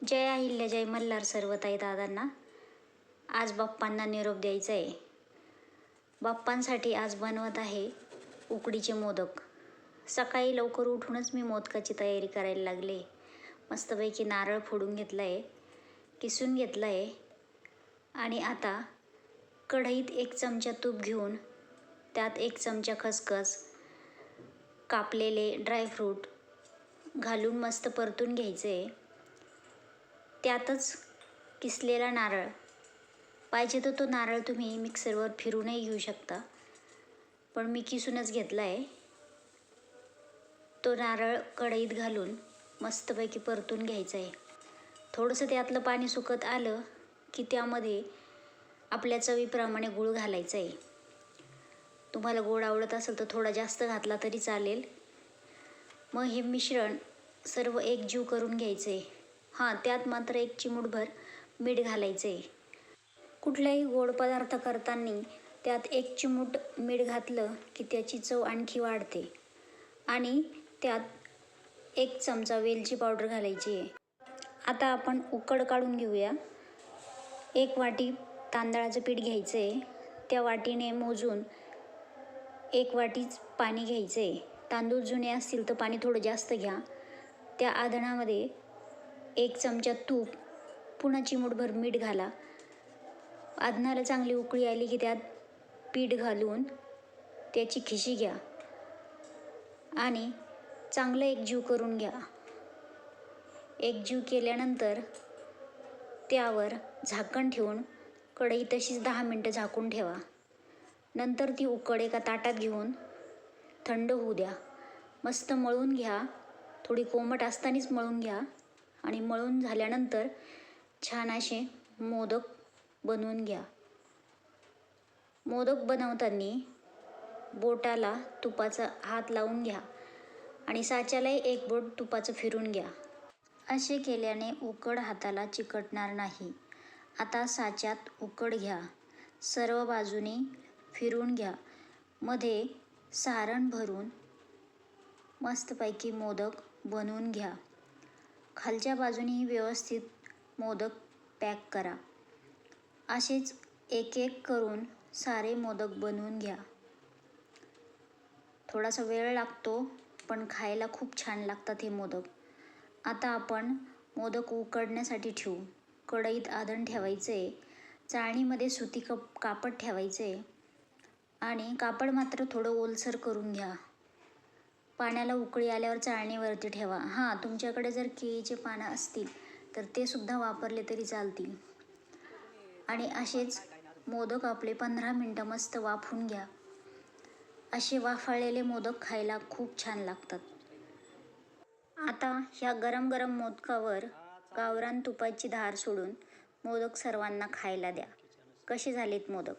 जय अहिल्या जय मल्हार सर्व ताई दादांना. आज बाप्पांना निरोप द्यायचा आहे बाप्पांसाठी आज बनवत आहे उकडीचे मोदक. सकाळी लवकर उठूनच मी मोदकाची तयारी करायला लागले. मस्तपैकी नारळ फोडून घेतला आहे किसून घेतला आहे आणि आता कढईत एक चमचा तूप घेऊन त्यात एक चमचा खसखस कापलेले ड्रायफ्रूट घालून मस्त परतून घ्यायचे त्यातच किसलेला नारळ. पाहिजे तर तो नारळ तुम्ही मिक्सरवर फिरूनही घेऊ शकता. पण मी किसूनच घेतला आहे तो नारळ कढईत घालून मस्तपैकी परतून घ्यायचा आहे थोडंसं त्यातलं पाणी सुकत आलं की त्यामध्ये आपल्या चवीप्रमाणे गूळ घालायचा आहे तुम्हाला गोड आवडत असेल तर थोडा जास्त घातला तरी चालेल. मग हे मिश्रण सर्व एकजीव करून घ्यायचं आहे हां त्यात मात्र एक चिमूटभर मीठ घालायचं आहे कुठलाही गोड पदार्थ करताना त्यात एक चिमूट मीठ घातलं की त्याची चव आणखी वाढते. आणि त्यात एक चमचा वेलची पावडर घालायची आहे. आता आपण उकड काढून घेऊया. एक वाटी तांदळाचं पीठ घ्यायचं आहे त्या वाटीने मोजून एक वाटीच पाणी घ्यायचं आहे तांदूळ जुने असतील तर पाणी थोडं जास्त घ्या. त्या आधणामध्ये एक चमचा तूप पुन्हा चिमूटभर मीठ घाला. आधणाला चांगली उकळी आली की त्यात पीठ घालून त्याची खिशी घ्या. आणि चांगलं एकजीव करून घ्या. एकजीव केल्यानंतर त्यावर झाकण ठेवून कढई तशीच दहा मिनटं झाकून ठेवा. नंतर ती उकड एका ताटात घेऊन थंड होऊ द्या. मस्त मळून घ्या. थोडी कोमट असतानाच मळून घ्या. आणि मळून झाल्यानंतर छान असे मोदक बनवून घ्या. मोदक बनवताना बोटाला तुपाचा हात लावून घ्या आणि साच्यालाही एक बोट तुपाचं फिरून घ्या. असे केल्याने उकड हाताला चिकटणार नाही. आता साच्यात उकड घ्या. सर्व बाजूने फिरून घ्या. मध्ये सारण भरून मस्तपैकी मोदक बनवून घ्या. खालच्या बाजूनेही व्यवस्थित मोदक पॅक करा. असेच एक एक करून सारे मोदक बनवून घ्या. थोडासा वेळ लागतो पण खायला खूप छान लागतात हे मोदक. आता आपण मोदक उकडण्यासाठी ठेवू. कढईत आधण आहे चाळणीमध्ये सुती कप कापड ठेवायचं आहे आणि कापड मात्र थोडं ओलसर करून घ्या. पाण्याला उकळी आल्यावर चाळणीवरती ठेवा. हां तुमच्याकडे जर केळीचे पानं असतील तर ते सुद्धा वापरले तरी चालतील. आणि असेच मोदक आपले पंधरा मिनटं मस्त वाफून घ्या. असे वाफाळलेले मोदक खायला खूप छान लागतात. आता ह्या गरम गरम मोदकावर गावरान तुपाची धार सोडून मोदक सर्वांना खायला द्या. कसे झालेत मोदक?